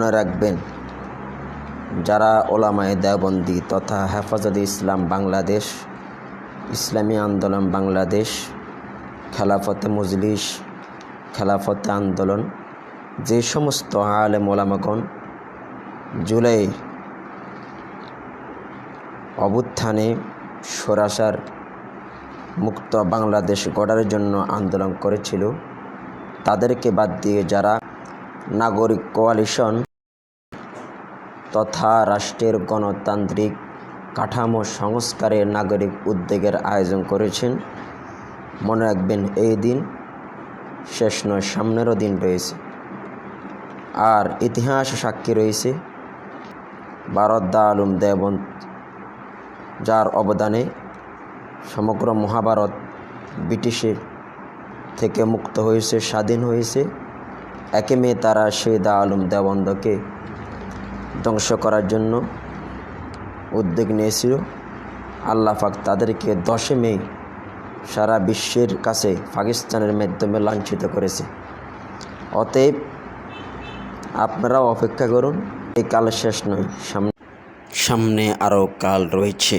মনে রাখবেন। যারা ওলামায় দেওবন্দি তথা হেফাজত ইসলাম বাংলাদেশ, ইসলামী আন্দোলন বাংলাদেশ, খেলাফতে মজলিস, খেলাফতে আন্দোলন, যে সমস্ত আলেম ওলামাগণ জুলাই অভ্যুত্থানে সরাসার মুক্ত বাংলাদেশ গড়ার জন্য আন্দোলন করেছিল, তাদেরকে বাদ দিয়ে যারা নাগরিক কোয়ালিশন তথা রাষ্ট্রের গণতান্ত্রিক কাঠামো সংস্কারের নাগরিক উদ্যোগের আয়োজন করেছেন। মনে রাখবেন, এই দিন শেষ নয়, সামনেরও দিন রয়েছে। আর ইতিহাস সাক্ষী রয়েছে, ভারত দা আলম দেবন্ত যার অবদানে সমগ্র মহাভারত ব্রিটিশের থেকে মুক্ত হয়েছে, স্বাধীন হয়েছে। একে মেয়ে তারা সেই দা আলম দেবন্দকে ধ্বংস করার জন্য উদ্যোগ নিয়েছিল। আল্লাহ পাক তাদেরকে দশে মে সারা বিশ্বের কাছে পাকিস্তানের মাধ্যমে লাঞ্ছিত করেছে। অতএব আপনারাও অপেক্ষা করুন, এই কাল শেষ নয়, সামনে সামনে আরও কাল রয়েছে।